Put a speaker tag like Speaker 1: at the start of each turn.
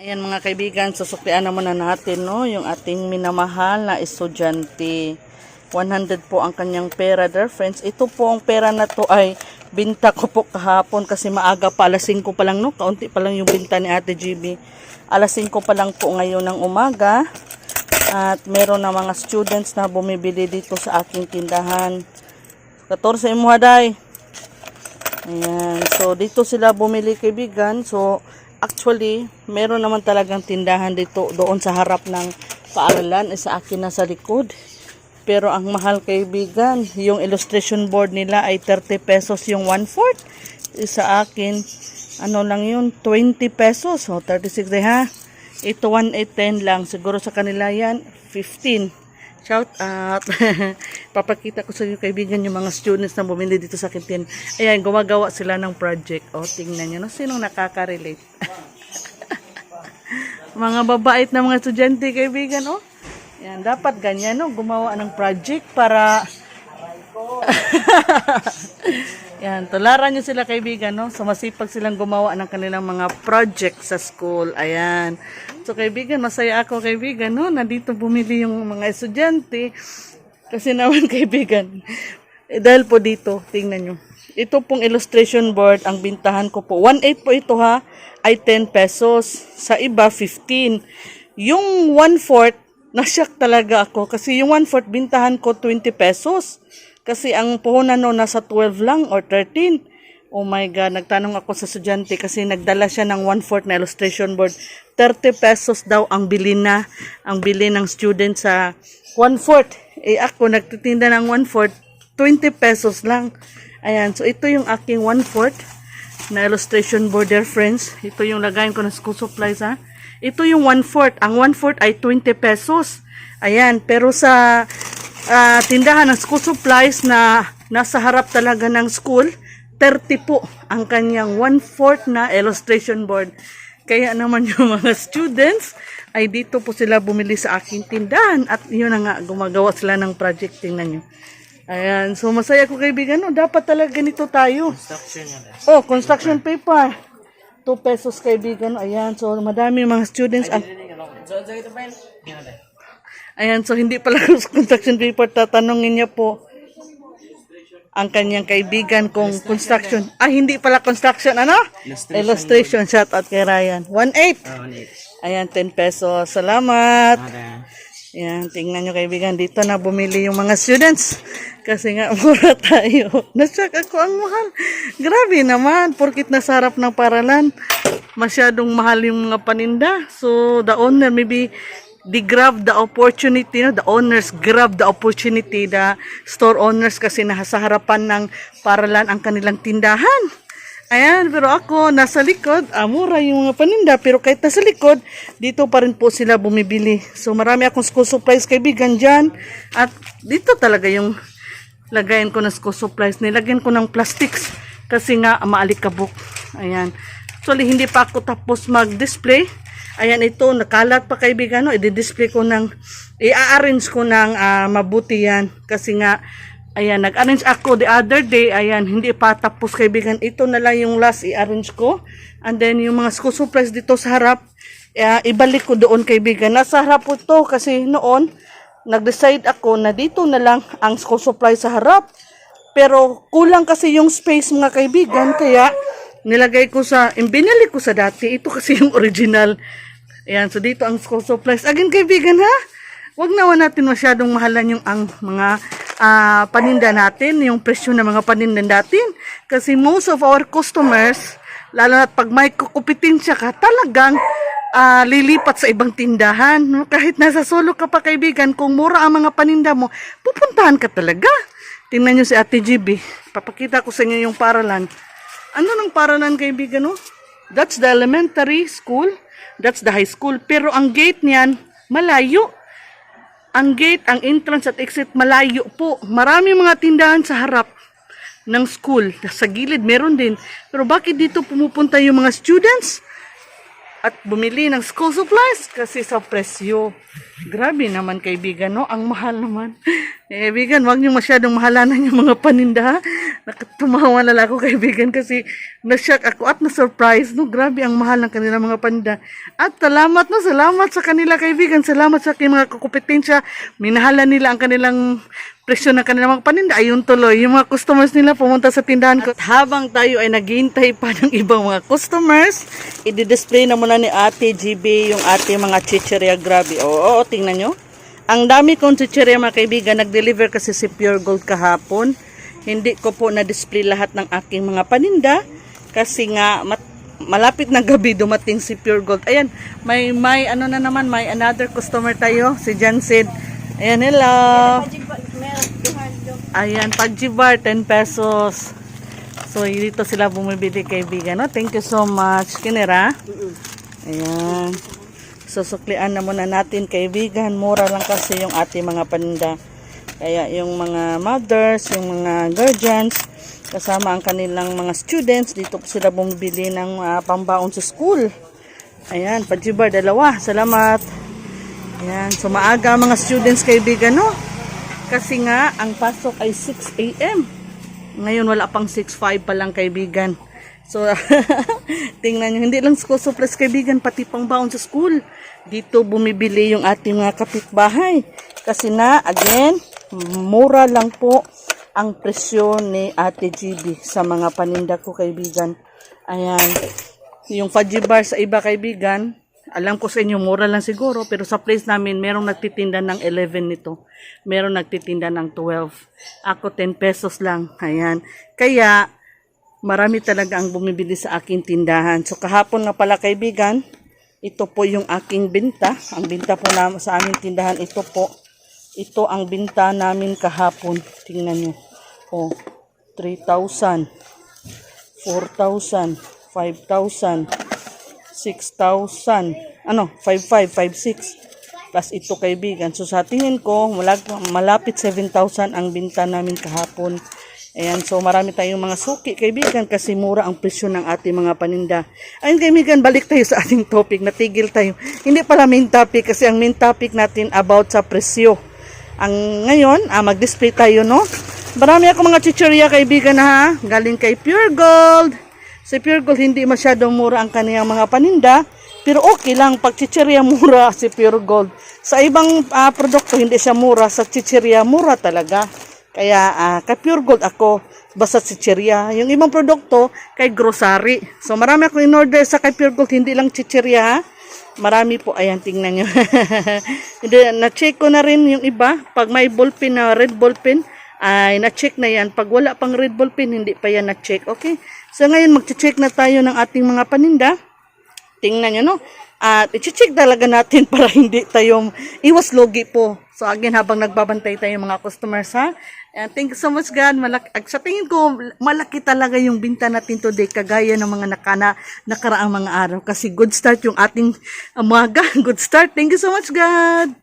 Speaker 1: Ayan mga kaibigan, susuklian naman na natin no, yung ating minamahal na estudyante. 100 po ang kanyang pera there friends. Ito po ang pera na to ay binta ko po kahapon kasi maaga pa alas 5 pa lang no. Kaunti pa lang yung binta ni Ate GB. Alas 5 pa lang po ngayon ng umaga. At meron na mga students na bumibili dito sa aking tindahan. 14 mo haday. Ayan. So, dito sila bumili kaibigan. So, actually, meron naman talagang tindahan dito doon sa harap ng paaralan. Eh, sa akin na sa likod. Pero ang mahal kaibigan, yung illustration board nila ay 30 pesos yung 1/4. Eh, Sa akin, ano lang yun, 20 pesos. So, 36 day ha. Ito 1.810 lang. Siguro sa kanila yan, 15. Shout out. Papakita ko sa inyo kaibigan yung mga students na bumili dito sa Kintin. Ayan, gumagawa sila ng project. O, tingnan nyo. No? Sinong nakaka-relate? mga babait na mga estudyante kaibigan. Oh. Yan, dapat ganyan. No? Gumawa ng project para... Yan, tularan nyo sila kaibigan, no? So, masipag silang gumawa ng kanilang mga project sa school. Ayan. So, kaibigan, masaya ako, kaibigan, no? Nandito bumili yung mga estudyante. Kasi naman, kaibigan, eh, dahil po dito, tingnan nyo. Ito pong illustration board, ang bintahan ko po. 1.8 po ito ha, ay 10 pesos. Sa iba, 15. Yung 1/4, nasyak talaga ako. Kasi yung 1/4, bintahan ko 20 pesos. Kasi ang puhunan no, nasa 12 lang or 13. Oh my God, nagtanong ako sa estudyante kasi nagdala siya ng 1/4 na illustration board. 30 pesos daw ang bili na, ang bili ng student sa 1/4. Eh ako, nagtitinda ng 1/4, 20 pesos lang. Ayan, so ito yung aking 1/4 na illustration board there, friends. Ito yung lagayin ko ng school supplies, ha. Ito yung 1/4. Ang 1/4 ay 20 pesos. Ayan, pero sa ah, tindahan ng school supplies na nasa harap talaga ng school, 30 po ang kanyang 1/4 na illustration board. Kaya naman yung mga students ay dito po sila bumili sa aking tindahan at yun na nga, gumagawa sila ng project. Tingnan nyo. Ayan, so masaya ko kaibigan, no? dapat talaga ganito tayo. Oh, construction paper. 2 pesos kaibigan. Ayan, so madami mga students. Ang, ayan, so hindi pala construction paper. Tatanungin niya po ang kanyang kaibigan kung construction. Ah, hindi pala construction. Ano? Illustration. Shout out kay Ryan. 1.8. Ayan, 10 pesos. Salamat. Ayan, tingnan nyo kaibigan. Dito na bumili yung mga students. Kasi nga, mura tayo. Nasyak ako ang mahal. Grabe naman. Porkit nasa harap ng paralan. Masyadong mahal yung mga paninda. So, the owner maybe they grab the opportunity, no? the owners grab the opportunity, the store owners kasi nasa harapan ng paralan ang kanilang tindahan. Ayan, pero ako, nasa likod, ah, yung mga paninda, pero kahit nasa likod, dito pa rin po sila bumibili. So, marami akong school supplies kaibigan dyan. At dito talaga yung lagayan ko ng school supplies. Nilagyan ko ng plastics kasi nga maalikabok. Ayan. Actually, hindi pa ako tapos mag-display. Ayan, ito, nakalat pa kaibigan. No? I-display ko ng, i-arrange ko ng ah, mabuti yan. Kasi nga, ayan, nag-arrange ako the other day. Ayan, hindi pa tapos kaibigan. Ito na lang yung last i-arrange ko. And then, yung mga school supplies dito sa harap, ah, ibalik ko doon kaibigan. Nasa harap po to kasi noon, nag-decide ako na dito na lang ang school supply sa harap. Pero kulang kasi yung space mga kaibigan, kaya nilagay ko sa, binili ko sa dati. Ito kasi yung original. Ayan, so dito ang school supplies. Again kaibigan ha, wag naman natin masyadong mahalan yung ang mga ah, paninda natin, yung presyo ng mga paninda natin. Kasi most of our customers, lalo na pag may kukupitin siya ka, talagang ah, lilipat sa ibang tindahan. No? Kahit nasa solo ka pa kaibigan, kung mura ang mga paninda mo, pupuntahan ka talaga. Tingnan nyo si Ate GB. Papakita ko sa inyo yung paralan. Ano ng paralan kaibigan no? That's the elementary school. That's the high school. Pero ang gate niyan, malayo. Ang gate, ang entrance at exit, malayo po. Marami mga tindahan sa harap ng school. Sa gilid, meron din. Pero bakit dito pumupunta yung mga students? At bumili ng school supplies kasi sa presyo. Grabe naman kaibigan, no? Ang mahal naman. Kaibigan, wag niyo masyadong mahalanan yung mga paninda. nakatumawa na ako kaibigan kasi na-shock ako at na-surprise. No, grabe ang mahal ng kanilang mga panda. At salamat no, salamat sa kanila kaibigan. Salamat sa aking mga kompetensya. Minahalan nila ang kanilang presyo ng kanilang mga paninda. Ayun tuloy, yung mga customers nila pumunta sa tindahan ko. At habang tayo ay naghihintay pa ng ibang mga customers, i-display na muna ni Ate GB yung ating mga chicheria. Grabe. Oo, oo, tingnan nyo. Ang dami kong chicheria mga kaibigan, nag-deliver kasi si Pure Gold kahapon. Hindi ko po na-display lahat ng aking mga paninda kasi nga mat- malapit na gabi dumating si Pure Gold. Ayan, may may ano na naman, may another customer tayo, si Jansid. Ayan, hello. Ayan, pagjibar 10 pesos. So, dito sila bumibili kaibigan. No? Thank you so much. Kinera? Ayan. Susuklian na muna natin kaibigan. Mura lang kasi yung ating mga paninda. Kaya yung mga mothers, yung mga guardians, kasama ang kanilang mga students, dito sila bumibili ng ah, pambaon sa school. Ayan, pajibar, dalawa. Salamat. Ayan, so maaga mga students kaibigan, no? Kasi nga, ang pasok ay 6 a.m. Ngayon, wala pang 6.5 pa lang kaibigan. So, tingnan nyo, hindi lang school supplies kaibigan, pati pang baon sa school. Dito bumibili yung ating mga kapitbahay. Kasi na, again, mura lang po ang presyo ni Ate GB sa mga paninda ko kaibigan. Ayan. Yung fudgy bar sa iba kaibigan, alam ko sa inyo mura lang siguro, pero sa place namin merong nagtitinda ng 11 nito. Merong nagtitinda ng 12. Ako 10 pesos lang. Ayan. Kaya marami talaga ang bumibili sa aking tindahan. So kahapon nga pala kaibigan, ito po yung aking binta. Ang binta po na sa aming tindahan, ito po. Ito ang binta namin kahapon. Tingnan nyo. Oh, 3,000, 4,000, 5,000, 6,000. Ano, 5,500, 5,600. Plus ito kaibigan. So sa tingin ko, malapit 7,000 ang binta namin kahapon. Ayan, so marami tayong mga suki kaibigan kasi mura ang presyo ng ating mga paninda. Ayun kaibigan, balik tayo sa ating topic. Natigil tayo. Hindi pala main topic kasi ang main topic natin about sa presyo. Ang ngayon, ah, mag-display tayo, no? Marami ako mga chicheria kaibigan ha. Galing kay Pure Gold. Sa Pure Gold, hindi masyadong mura ang kaniyang mga paninda. Pero okay lang, pag chicheria mura si Pure Gold. Sa ibang ah, produkto, hindi siya mura. Sa chicheria, mura talaga. Kaya ah, kay Pure Gold ako, basta chicheria. Yung ibang produkto, kay grocery. So marami akong in-order sa kay Pure Gold, hindi lang chicheria ha. Marami po, ayan, tingnan nyo. Na-check ko na rin yung iba. Pag may ballpen na red ballpen, ay na-check na yan. Pag wala pang red ballpen, hindi pa yan na-check. Okay? So ngayon, mag-check na tayo ng ating mga paninda. Tingnan nyo, no? At i-check talaga natin para hindi tayo iwas logi po. So again, habang nagbabantay tayo mga customers, ha? And thank you so much, God. Malaki, sa tingin ko, malaki talaga yung binta natin today, kagaya ng mga nakana, nakaraang mga araw. Kasi good start yung ating umaga. Good start. Thank you so much, God.